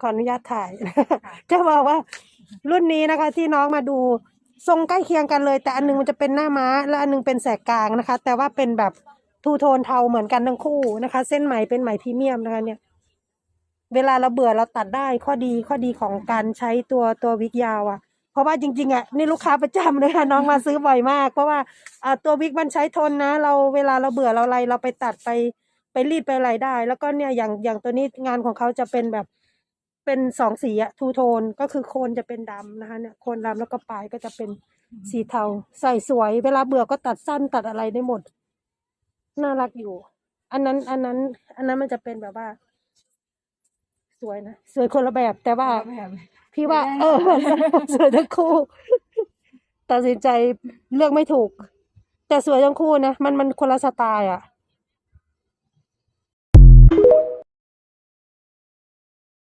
ขออนุญาตถ่าย จะบอกว่า รุ่นนี้นะคะ ที่น้องมาดูทรงใกล้เคียงกันเลย แต่อันหนึงมันจะเป็นหน้าม้า และอันหนึงเป็นแสกกลางนะคะ แต่ว่าเป็นแบบทูโทนเทาเหมือนกันทั้งคู่นะคะ เส้นไหมเป็นไหมพรีเมียมนะคะ เนี่ย เวลาเราเบื่อเราตัดได้ข้อดีข้อดีของการใช้ตัวตัววิกยาวอะ่ะเพราะว่าจริงๆอะ่ะนี่ลูกค้าประจำเลยค่ะน้องมาซื้อบ่อยมาก เพราะว่าอ่าตัววิกมันใช้ทนนะ เราเวลาเราเบื่อเราอะไรเราไปตัดไปไปรีดไปอะไรได้ แล้วก็เนี่ยอย่างอย่างตัวนี้งานของเขาจะเป็นแบบ เป็นสองสีอะทูโทนก็คือโคนจะเป็นดำนะคะเนี่ยโคนดำแล้วก็ปลายก็จะเป็นสีเทา ใส่สวย เวลาเบื่อก็ตัดสั้นตัดอะไรได้หมด น่ารักอยู่ อันนั้น อันนั้น อันนั้นมันจะเป็นแบบว่า สวยนะสวยคนละแบบแต่ว่าแบบพี่ว่า เออสวยทั้งคู่ตัดสินใจเลือกไม่ถูก แต่สวยทั้งคู่นะมันมันคนละสไตล์อะ